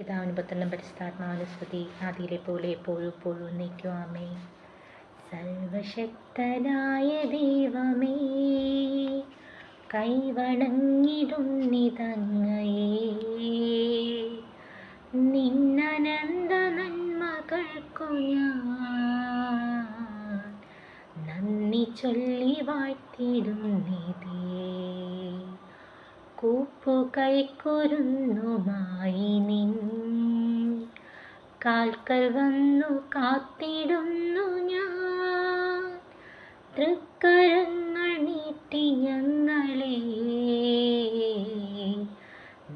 പിതാവിന് പുത്രനും പരിശുദ്ധാത്മാവിന് സ്തുതി ആദിയിലെ പോലെ എപ്പോഴും എപ്പോഴും നീക്കുവാമേ സർവശക്തനായ ദൈവമേ കൈവണങ്ങിടുന്നിതങ്ങയേ. നിന്നനന്ത നന്മകൾക്കു ഞാൻ നന്ദി ചൊല്ലി വാഴ്ത്തിടും വാഴ്ത്തിടുന്നിതേ കൂപ്പു കൈക്കുരുന്നുമായി നിൻ കാൽക്കൽ വന്നു കാത്തിടുന്നു ഞാൻ. തൃക്കരങ്ങൾ നീട്ടി ഞങ്ങളെ.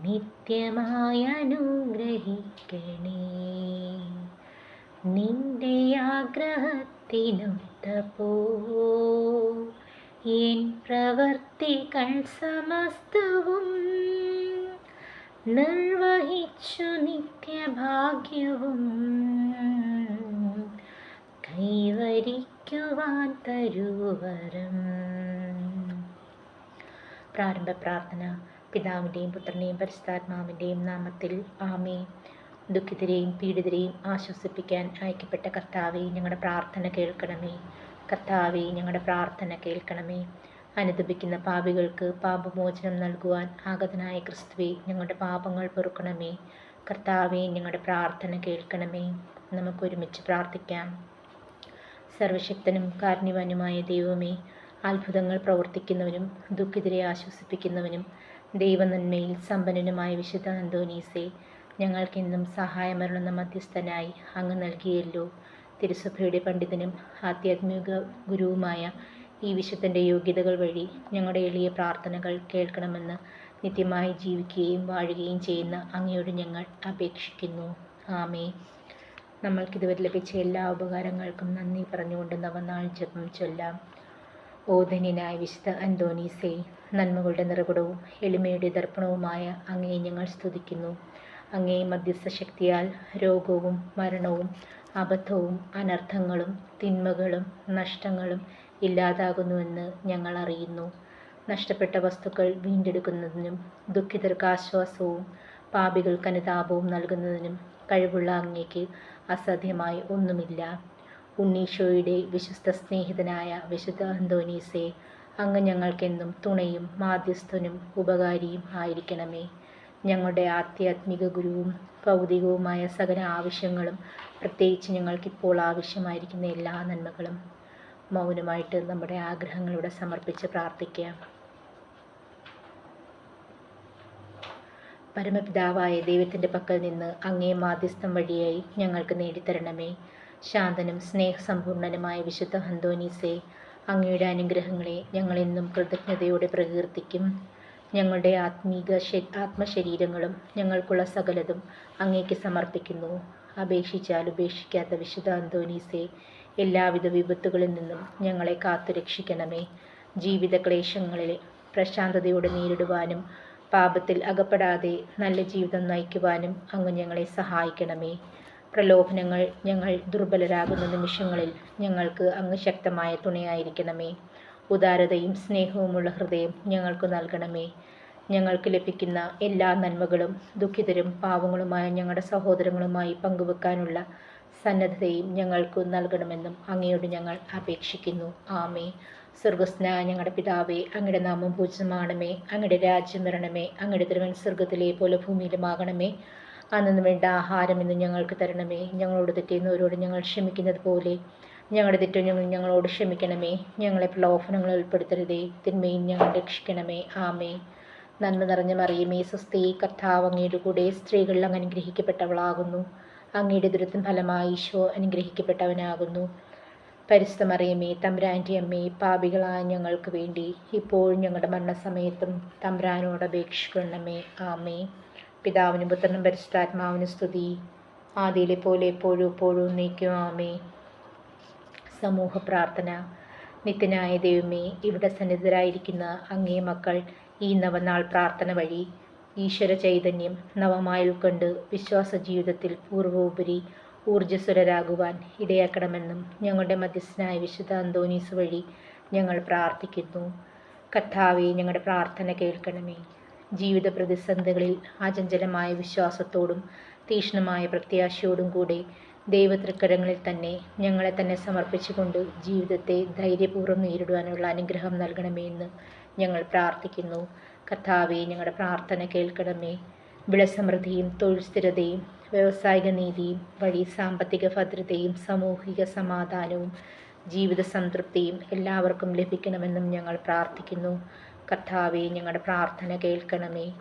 നിത്യമായി അനുഗ്രഹിക്കണേ. നിന്റെ ആഗ്രഹത്തിനൊത്ത പോ എൻ പ്രവർത്തികൾ സമസ്തവും നിർവഹിച്ചു നിത്യഭാഗ്യവും കൈവരിക്കുവാൻ തരുവരം। പ്രാരംഭ പ്രാർത്ഥന. പിതാവിന്റെയും പുത്രന്റെയും പരിശുദ്ധാത്മാവിന്റെയും നാമത്തിൽ ആമേ ദുഃഖിതരെയും പീഡിതരെയും ആശ്വസിപ്പിക്കാൻ അയക്കപ്പെട്ട കർത്താവെ ഞങ്ങളുടെ പ്രാർത്ഥന കേൾക്കണമേ. കർത്താവെ ഞങ്ങളുടെ പ്രാർത്ഥന കേൾക്കണമേ. അനുദപിക്കുന്ന പാപികൾക്ക് പാപമോചനം നൽകുവാൻ ആഗതനായ ക്രിസ്തുവെ ഞങ്ങളുടെ പാപങ്ങൾ പൊറുക്കണമേ. കർത്താവെ ഞങ്ങളുടെ പ്രാർത്ഥന കേൾക്കണമേ. നമുക്കൊരുമിച്ച് പ്രാർത്ഥിക്കാം. സർവശക്തനും കാരുണ്യവാനുമായ ദൈവമേ അത്ഭുതങ്ങൾ പ്രവർത്തിക്കുന്നവനും ദുഃഖിതരെ ആശ്വസിപ്പിക്കുന്നവനും ദൈവനന്മയിൽ സമ്പന്നനുമായ വിശുദ്ധ അന്തോനീസെ ഞങ്ങൾക്കെന്നും സഹായമരുളുന്ന മധ്യസ്ഥനായി അങ്ങ് നൽകിയല്ലോ. തിരുസഭയുടെ പണ്ഡിതനും ആധ്യാത്മിക ഗുരുവുമായ ഈ വിശുദ്ധന്റെ യോഗ്യതകൾ വഴി ഞങ്ങളുടെ എളിയ പ്രാർത്ഥനകൾ കേൾക്കണമെന്ന് നിത്യമായി ജീവിക്കുകയും വാഴുകയും ചെയ്യുന്ന അങ്ങയോട് ഞങ്ങൾ അപേക്ഷിക്കുന്നു. ആമേ നമ്മൾക്കിതുവരെ ലഭിച്ച എല്ലാ ഉപകാരങ്ങൾക്കും നന്ദി പറഞ്ഞുകൊണ്ട് നവനാൾ ജപം ചൊല്ലാം. ഓധന്യനായ വിശുദ്ധ അന്തോണീസേ നന്മകളുടെ നിറകുടവും എളിമയുടെ ദർപ്പണവുമായ അങ്ങയെ ഞങ്ങൾ സ്തുതിക്കുന്നു. അങ്ങേ മധ്യസ്ഥ ശക്തിയാൽ രോഗവും മരണവും അബദ്ധവും അനർത്ഥങ്ങളും തിന്മകളും നഷ്ടങ്ങളും ഇല്ലാതാകുന്നുവെന്ന് ഞങ്ങൾ അറിയുന്നു നഷ്ടപ്പെട്ട വസ്തുക്കൾ വീണ്ടെടുക്കുന്നതിനും ദുഃഖിതർക്ക് ആശ്വാസവും പാപികൾക്ക് അനുതാപവും നൽകുന്നതിനും കഴിവുള്ള അങ്ങേക്ക് അസാധ്യമായി ഒന്നുമില്ല. ഉണ്ണീഷോയുടെ വിശ്വസ്ത സ്നേഹിതനായ വിശുദ്ധ അന്തോനീസെ അങ്ങ് ഞങ്ങൾക്കെന്നും തുണയും മാധ്യസ്ഥനും ഉപകാരിയും ആയിരിക്കണമേ. ഞങ്ങളുടെ ആധ്യാത്മിക ഗുരുവും ഭൗതികവുമായ സകല ആവശ്യങ്ങളും പ്രത്യേകിച്ച് ഞങ്ങൾക്കിപ്പോൾ ആവശ്യമായിരിക്കുന്ന എല്ലാ നന്മകളും മൗനമായിട്ട് നമ്മുടെ ആഗ്രഹങ്ങളിവിടെ സമർപ്പിച്ച് പ്രാർത്ഥിക്കാം. പരമപിതാവായ ദൈവത്തിന്റെ പക്കൽ നിന്ന് അങ്ങേ മാധ്യസ്ഥം വഴിയായി ഞങ്ങൾക്ക് നേടിത്തരണമേ. ശാന്തനും സ്നേഹസമ്പൂർണനുമായ വിശുദ്ധ ഹന്തോനീസെ അങ്ങയുടെ അനുഗ്രഹങ്ങളെ ഞങ്ങളെന്നും കൃതജ്ഞതയോടെ പ്രകീർത്തിക്കും. ഞങ്ങളുടെ ആത്മീക ആത്മശരീരങ്ങളും ഞങ്ങൾക്കുള്ള സകലതും അങ്ങേക്ക് സമർപ്പിക്കുന്നു. അപേക്ഷിച്ചാൽ ഉപേക്ഷിക്കാത്ത വിശുദ്ധ അന്തോനീസെ എല്ലാവിധ വിപത്തുകളിൽ നിന്നും ഞങ്ങളെ കാത്തുരക്ഷിക്കണമേ ജീവിത ക്ലേശങ്ങളിൽ പ്രശാന്തതയോടെ നേരിടുവാനും പാപത്തിൽ അകപ്പെടാതെ നല്ല ജീവിതം നയിക്കുവാനും അങ്ങ് ഞങ്ങളെ സഹായിക്കണമേ. പ്രലോഭനങ്ങൾ ഞങ്ങൾ ദുർബലരാകുന്ന നിമിഷങ്ങളിൽ ഞങ്ങൾക്ക് അങ്ങ് ശക്തമായ തുണയായിരിക്കണമേ. ഉദാരതയും സ്നേഹവുമുള്ള ഹൃദയം ഞങ്ങൾക്ക് നൽകണമേ. ഞങ്ങൾക്ക് ലഭിക്കുന്ന എല്ലാ നന്മകളും ദുഃഖിതരും പാവങ്ങളുമായ ഞങ്ങളുടെ സഹോദരങ്ങളുമായി പങ്കുവെക്കാനുള്ള സന്നദ്ധതയും ഞങ്ങൾക്ക് നൽകണമെന്നും അങ്ങയോട് ഞങ്ങൾ അപേക്ഷിക്കുന്നു. ആമേ സ്വർഗസ്ന ഞങ്ങളുടെ പിതാവേ അങ്ങയുടെ നാമം പൂജ്യമാണമേ. അങ്ങയുടെ രാജ്യം വരണമേ. അങ്ങയുടെ തിരുവൻ സ്വർഗത്തിലെ പോലെ ഭൂമിയിലുമാകണമേ. അന്നു വേണ്ട ആഹാരം ഇന്ന് ഞങ്ങൾക്ക് തരണമേ. ഞങ്ങളോട് തെറ്റുന്നവരോട് ഞങ്ങൾ ക്ഷമിക്കുന്നത് പോലെ ഞങ്ങളുടെ തെറ്റും ഞങ്ങൾ ഞങ്ങളോട് ക്ഷമിക്കണമേ. ഞങ്ങളെ പ്രലോഭനങ്ങളിൽ ഉൾപ്പെടുത്തരുതേ. തിന്മയും ഞങ്ങൾ രക്ഷിക്കണമേ. ആമേ നന്മ നിറഞ്ഞ മറിയമേ സ്വസ്തി കർത്താവ് അങ്ങയുടെ കൂടെ സ്ത്രീകളിൽ അങ്ങ് അനുഗ്രഹിക്കപ്പെട്ടവളാകുന്നു. അങ്ങയുടെ ദുരിതം ഫലമായി ഈശോ അനുഗ്രഹിക്കപ്പെട്ടവനാകുന്നു. പരിശുദ്ധ മറിയമേ തമ്പ്രാന്റെ അമ്മേ പാപികളായ ഞങ്ങൾക്ക് വേണ്ടി ഇപ്പോഴും ഞങ്ങളുടെ മരണസമയത്തും തമ്പ്രാനോട് അപേക്ഷിക്കണമേ. ആമേ പിതാവിനും പുത്രനും പരിശുദ്ധാത്മാവിനും സ്തുതി. ആദിയിലെ പോലെ എപ്പോഴും എപ്പോഴും നീക്കും ആമേ സമൂഹ പ്രാർത്ഥന. നിത്യനായ ദൈവമേ ഇവിടെ സന്നിധരായിരിക്കുന്ന അങ്ങേ മക്കൾ ഈ നവനാൾ പ്രാർത്ഥന വഴി ഈശ്വര ചൈതന്യം നവമായി ഉൾക്കൊണ്ട് വിശ്വാസ ജീവിതത്തിൽ പൂർവോപരി ഊർജസ്വരരാകുവാൻ ഇടയാക്കണമെന്നും ഞങ്ങളുടെ മധ്യസ്ഥനായ വിശുദ്ധ അന്തോനീസ് വഴി ഞങ്ങൾ പ്രാർത്ഥിക്കുന്നു. കർത്താവെ ഞങ്ങളുടെ പ്രാർത്ഥന കേൾക്കണമേ. ജീവിത പ്രതിസന്ധികളിൽ അചഞ്ചലമായ വിശ്വാസത്തോടും തീക്ഷ്ണമായ പ്രത്യാശയോടും കൂടെ ദൈവതൃക്കരങ്ങളിൽ തന്നെ ഞങ്ങളെ തന്നെ സമർപ്പിച്ചുകൊണ്ട് ജീവിതത്തെ ധൈര്യപൂർവം നേരിടുവാനുള്ള അനുഗ്രഹം നൽകണമേ എന്ന് ഞങ്ങൾ പ്രാർത്ഥിക്കുന്നു. കർത്താവെ ഞങ്ങളുടെ പ്രാർത്ഥന കേൾക്കണമേ. വിളസമൃദ്ധിയും തൊഴിൽ സ്ഥിരതയും വ്യാവസായിക നീതിയും വഴി സാമ്പത്തിക ഭദ്രതയും സാമൂഹിക സമാധാനവും ജീവിത സംതൃപ്തിയും എല്ലാവർക്കും ലഭിക്കണമെന്നും ഞങ്ങൾ പ്രാർത്ഥിക്കുന്നു. കർത്താവെ ഞങ്ങളുടെ പ്രാർത്ഥന കേൾക്കണമേ.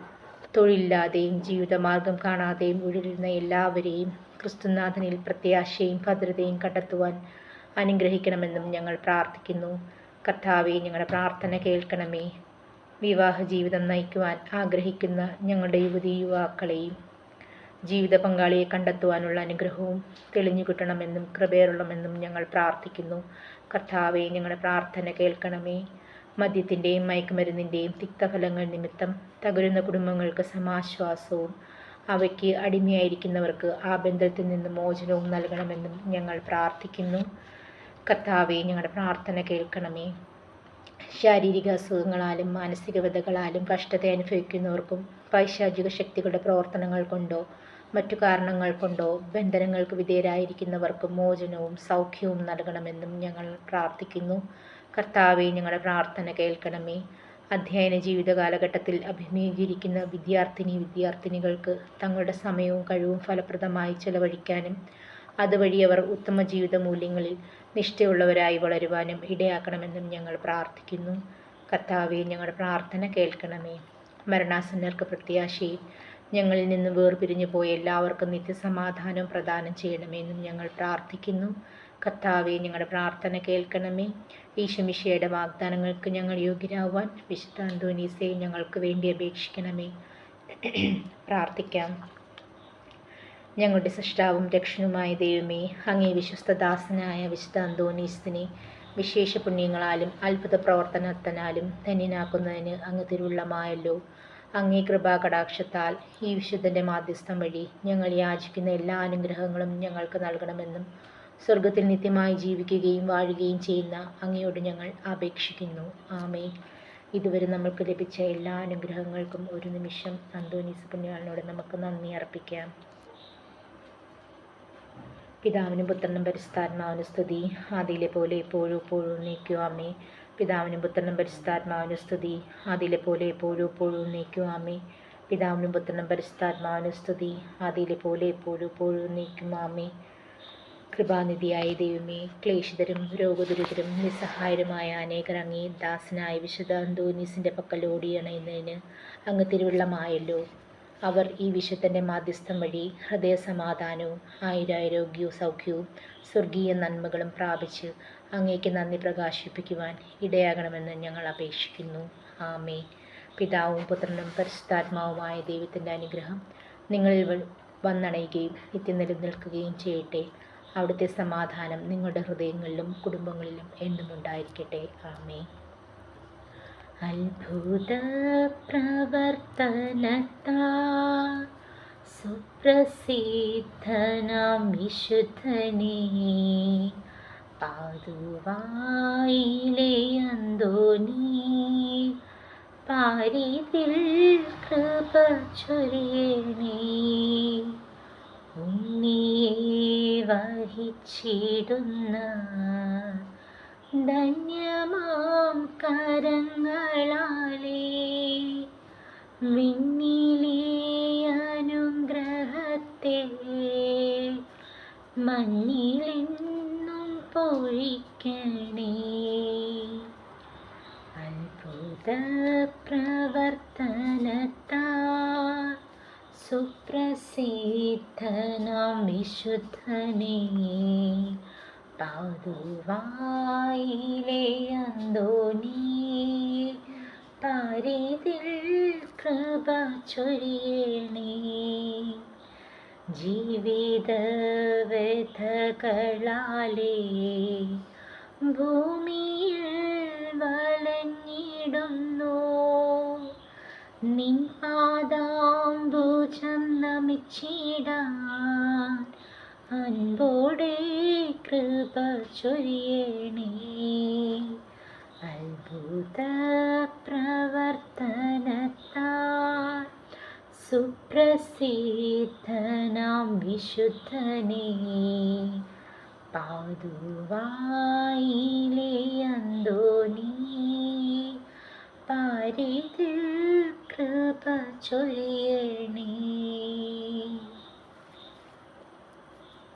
തൊഴിലില്ലാതെയും ജീവിതമാർഗം കാണാതെയും ഉഴലുന്ന എല്ലാവരെയും ക്രിസ്തുനാഥനിൽ പ്രത്യാശയും ഭദ്രതയും കണ്ടെത്തുവാൻ അനുഗ്രഹിക്കണമെന്നും ഞങ്ങൾ പ്രാർത്ഥിക്കുന്നു. കർത്താവെ ഞങ്ങളുടെ പ്രാർത്ഥന കേൾക്കണമേ. വിവാഹ ജീവിതം നയിക്കുവാൻ ആഗ്രഹിക്കുന്ന ഞങ്ങളുടെ യുവതി യുവാക്കളെയും ജീവിത പങ്കാളിയെ കണ്ടെത്തുവാനുള്ള അനുഗ്രഹവും തെളിഞ്ഞു കിട്ടണമെന്നും കൃപയറുള്ളമെന്നും ഞങ്ങൾ പ്രാർത്ഥിക്കുന്നു. കർത്താവെ ഞങ്ങളുടെ പ്രാർത്ഥന കേൾക്കണമേ. മദ്യത്തിന്റെയും മയക്കുമരുന്നിന്റെയും തിക്തഫലങ്ങൾ നിമിത്തം തകരുന്ന കുടുംബങ്ങൾക്ക് സമാശ്വാസവും അവയ്ക്ക് അടിമയായിരിക്കുന്നവർക്ക് ആ ബന്ധത്തിൽ നിന്ന് മോചനവും നൽകണമെന്നും ഞങ്ങൾ പ്രാർത്ഥിക്കുന്നു. കർത്താവെ ഞങ്ങളുടെ പ്രാർത്ഥന കേൾക്കണമേ. ശാരീരിക അസുഖങ്ങളാലും മാനസിക വ്യതകളാലും കഷ്ടത അനുഭവിക്കുന്നവർക്കും പൈശാചിക ശക്തികളുടെ പ്രവർത്തനങ്ങൾ കൊണ്ടോ മറ്റു കാരണങ്ങൾ കൊണ്ടോ ബന്ധനങ്ങൾക്ക് വിധേയരായിരിക്കുന്നവർക്കും മോചനവും സൗഖ്യവും നൽകണമെന്നും ഞങ്ങൾ പ്രാർത്ഥിക്കുന്നു. കർത്താവെ ഞങ്ങളുടെ പ്രാർത്ഥന കേൾക്കണമേ. അധ്യയന ജീവിത കാലഘട്ടത്തിൽ അഭിമുഖീകരിക്കുന്ന വിദ്യാർത്ഥിനി വിദ്യാർത്ഥിനികൾക്ക് തങ്ങളുടെ സമയവും കഴിവും ഫലപ്രദമായി ചെലവഴിക്കാനും അതുവഴി അവർ ഉത്തമ ജീവിത മൂല്യങ്ങളിൽ നിഷ്ഠയുള്ളവരായി വളരുവാനും ഇടയാക്കണമെന്നും ഞങ്ങൾ പ്രാർത്ഥിക്കുന്നു. കർത്താവെ ഞങ്ങളുടെ പ്രാർത്ഥന കേൾക്കണമേ. മരണാസന്നർക്ക് പ്രത്യാശയും ഞങ്ങളിൽ നിന്ന് വേർപിരിഞ്ഞു പോയ എല്ലാവർക്കും നിത്യസമാധാനം പ്രദാനം ചെയ്യണമെന്നും ഞങ്ങൾ പ്രാർത്ഥിക്കുന്നു. കർത്താവെ ഞങ്ങളുടെ പ്രാർത്ഥന കേൾക്കണമേ. ഈശമിഷയുടെ വാഗ്ദാനങ്ങൾക്ക് ഞങ്ങൾ യോഗ്യരാവാൻ വിശുദ്ധ അന്തോനീസെ ഞങ്ങൾക്ക് വേണ്ടി അപേക്ഷിക്കണമേ. പ്രാർത്ഥിക്കാം. ഞങ്ങളുടെ സൃഷ്ടാവും രക്ഷനുമായ ദൈവമേ അങ്ങേ വിശ്വസ്തദാസനായ വിശുദ്ധ അന്തോനീസിനെ വിശേഷ പുണ്യങ്ങളാലും അത്ഭുത പ്രവർത്തനത്തിനാലും ധന്യനാക്കുന്നതിന് അങ്ങ് തിരുവുള്ളമായല്ലോ. അങ്ങേ കൃപാകടാക്ഷത്താൽ ഈ വിശുദ്ധന്റെ മാധ്യസ്ഥം വഴി ഞങ്ങൾ യാചിക്കുന്ന എല്ലാ അനുഗ്രഹങ്ങളും ഞങ്ങൾക്ക് നൽകണമെന്നും സ്വർഗത്തിൽ നിത്യമായി ജീവിക്കുകയും വാഴുകയും ചെയ്യുന്ന അങ്ങയോട് ഞങ്ങൾ അപേക്ഷിക്കുന്നു. ആമേ ഇതുവരെ നമ്മൾക്ക് ലഭിച്ച എല്ലാ അനുഗ്രഹങ്ങൾക്കും ഒരു നിമിഷം അന്തോനീസ് പുണ്യാളിനോട് നമുക്ക് നന്ദി അർപ്പിക്കാം. പിതാവിനും പുത്രനും പരിസ്ഥാത്മാവിന് സ്തുതി. ആദിയിലെ പോലെ എപ്പോഴും എപ്പോഴും നീക്കുവാമേ പിതാവിനും പുത്രനും പരിസ്ഥാത്മാവിന് സ്തുതി. ആദിയിലെ പോലെ എപ്പോഴും എപ്പോഴും നീക്കുവാമേ പിതാവിനും പുത്രനും പരിസ്ഥാത്മാവിന് സ്തുതി. ആദിയിലെ പോലെ എപ്പോഴും എപ്പോഴും നീക്കുമാമേ കൃപാനിധിയായ ദൈവമേ ക്ലേശിതരും രോഗദുരിതരും നിസ്സഹായരുമായ അനേകർ അങ്ങേ ദാസനായ വിശുദ്ധ അന്തോനീസിന്റെ പക്കൽ ഓടിയണയുന്നതിന് അങ്ങ് തിരുവള്ളമായല്ലോ. അവർ ഈ വിശുദ്ധന്റെ മാധ്യസ്ഥം വഴി ഹൃദയസമാധാനവും ആയുരാരോഗ്യവും സൗഖ്യവും സ്വർഗീയ നന്മകളും പ്രാപിച്ച് അങ്ങേക്ക് നന്ദി പ്രകാശിപ്പിക്കുവാൻ ഇടയാകണമെന്ന് ഞങ്ങൾ അപേക്ഷിക്കുന്നു. ആമേ പിതാവും പുത്രനും പരിശുദ്ധാത്മാവുമായ ദൈവത്തിന്റെ അനുഗ്രഹം നിങ്ങളിൽ വന്നണയുകയും നിത്യം നിലനിൽക്കുകയും ചെയ്യട്ടെ. അവിടുത്തെ സമാധാനം നിങ്ങളുടെ ഹൃദയങ്ങളിലും കുടുംബങ്ങളിലും എന്നും ഉണ്ടായിരിക്കട്ടെ. ആമേ അത്ഭുത പ്രവർത്തനത്താ സുപ്രസിദ്ധനാം വിശുദ്ധനേ. പാതുവായിലെ അന്തോണി പാരിതിൽ കൃപ ചൊരിയണേ. ഉണ്ണിയെ വഹിച്ചിടുന്ന ധന്യമാം കരങ്ങളാലേ മിന്നിലെ അനുഗ്രഹത്തെ മണ്ണിലെന്നും പൊഴിക്കണേ. അത്ഭുത പ്രവർത്തനത്താ സുപ്രസിദ്ധനാം വിശുദ്ധനേ പാതുവായിലെ അന്തോനീ പാരിതിൽ കൃപ ചൊരിയണേ. ജീവിത വ്യഥകളാലേ ഭൂമിയിൽ വലഞ്ഞിടുന്നു. നിൻ നമിച്ചിടാൻ അൻപോടെ കൃപ ചൊരിയണേ. അത്ഭുത പ്രവർത്തനത്താൽ സുപ്രസിദ്ധനാം വിശുദ്ധനേ. പാതുവായിലെ അന്തോണി പാരിതിൽ കൃപ ചൊല്ലിയണേ